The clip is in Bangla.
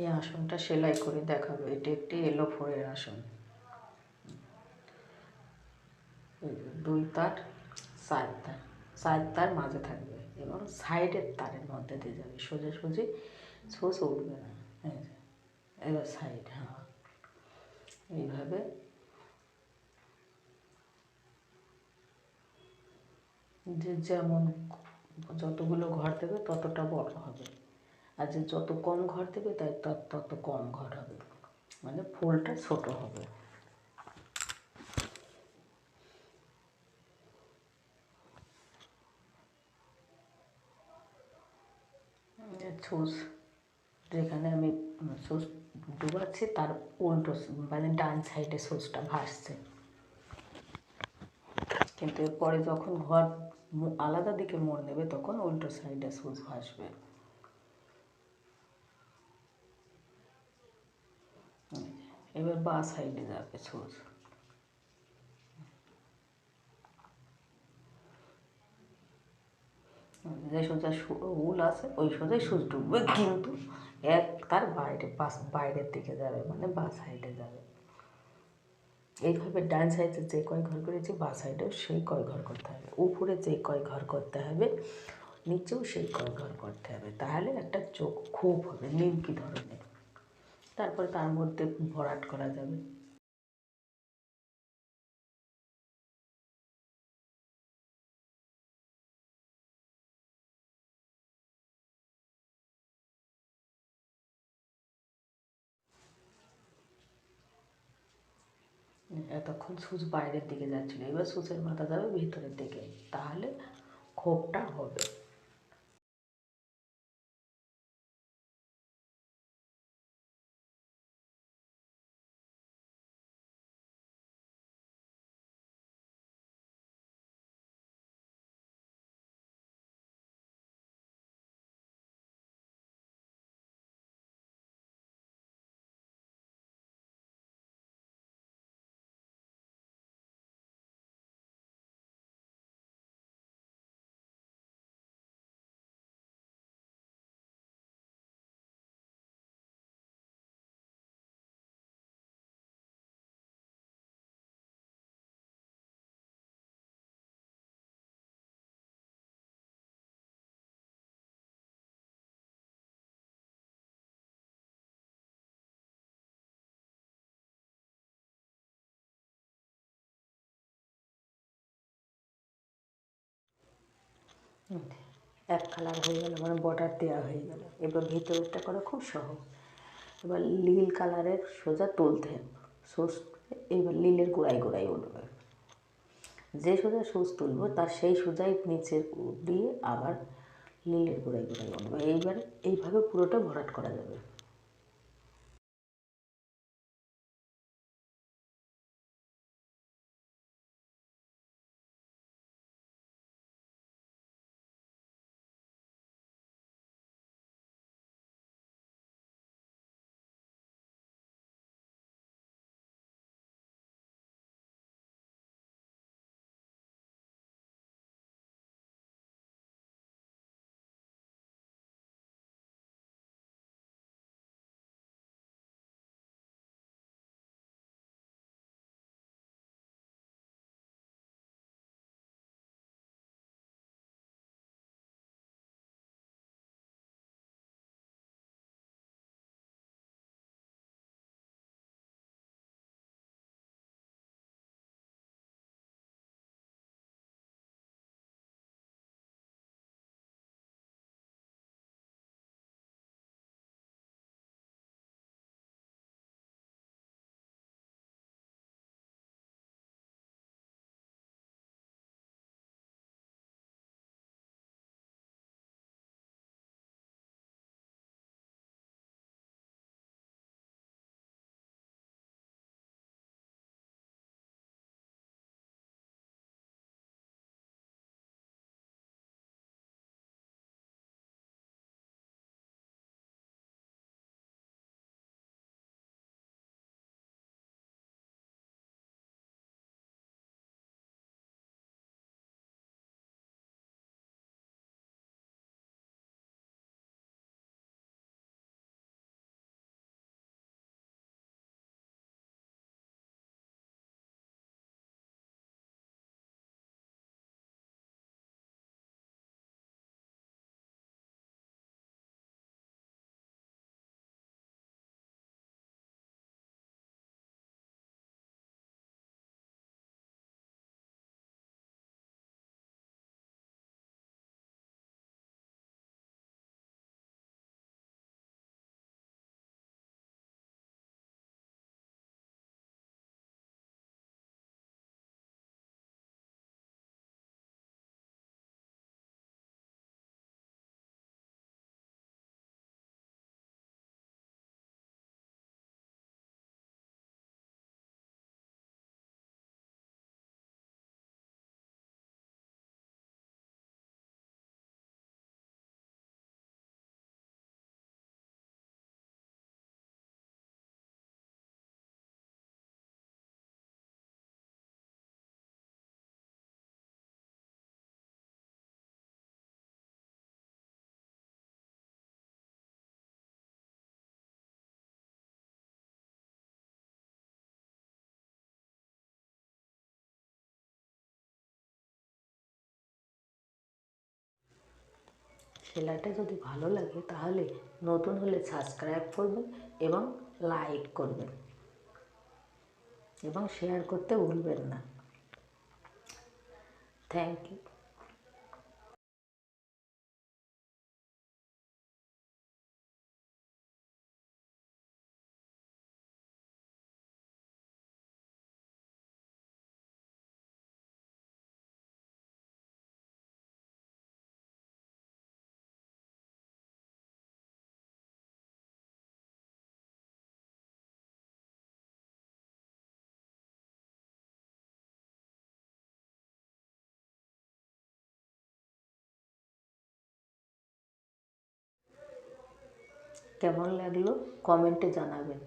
এই আসনটা সেলাই করে দেখাবো। এটি একটি এলো ফোরের আসন। দুই তার চার তার। চার তার মাঝে থাকবে এবং সাইডের তারের মধ্যে দিয়ে যাবে। সোজাসুজি সোজ উঠবে না। এবার সাইড হ্যাঁ। এইভাবে যে যেমন যতগুলো ঘর দেবে ততটা বড় হবে। আর যে যত কম ঘর দেবে তাই তত তত কম ঘর হবে। মানে ফুলটা ছোট হবে। ছুঁচ যেখানে আমি ছুঁচ ডুবাচ্ছি, তার উল্টো মানে ডান সাইডে ছুঁচটা ভাসছে। কিন্তু এরপরে যখন ঘর আলাদা দিকে মোড় নেবে, তখন উল্টো সাইডে সুচ ভাসবে। এবার বা সাইডে যাবে সুচ যে সোজা উল আছে, ওই সোজাই সুচ ঢুকবে কিন্তু এক তার বাইরে পাশ বাইরের দিকে যাবে মানে বা সাইডে যাবে। এইভাবে ডান সাইডে যে কয় ঘর করেছি, বা সাইডেও সেই কয় ঘর করতে হবে। উপরে যে কয় ঘর করতে হবে, নিচেও সেই কয় ঘর করতে হবে। তাহলে একটা চোখ খুব হবে, নিমকি ধরনের। তারপরে তার মধ্যে ভরাট করা যাবে। এতক্ষণ সুচ বাইরের দিকে যাচ্ছিল, এবার সুচের মাথা যাবে ভিতরের দিকে, তাহলে খোপটা হবে। এক কালার হয়ে গেল মানে বর্ডার দেওয়া হয়ে গেল। এবার ভেতরেরটা করা খুব সহজ। এবার নীল কালারের সোজা তুলতে হবে। এবার নীলের গোড়ায় গোড়ায় উঠবে। যে সোজা সোজ তুলবো, তার সেই সোজাই নিচে দিয়ে আবার নীলের গোড়ায় গোড়ায় উঠবে। এইবার এইভাবে পুরোটা ভরাট করা যাবে। সেলাইটা যদি ভালো লাগে তাহলে নতুন হলে সাবস্ক্রাইব করবেন এবং লাইক করবেন। এবং শেয়ার করতে ভুলবেন না। থ্যাংক ইউ কেমন লাগল? কমেন্টে জানাবেন।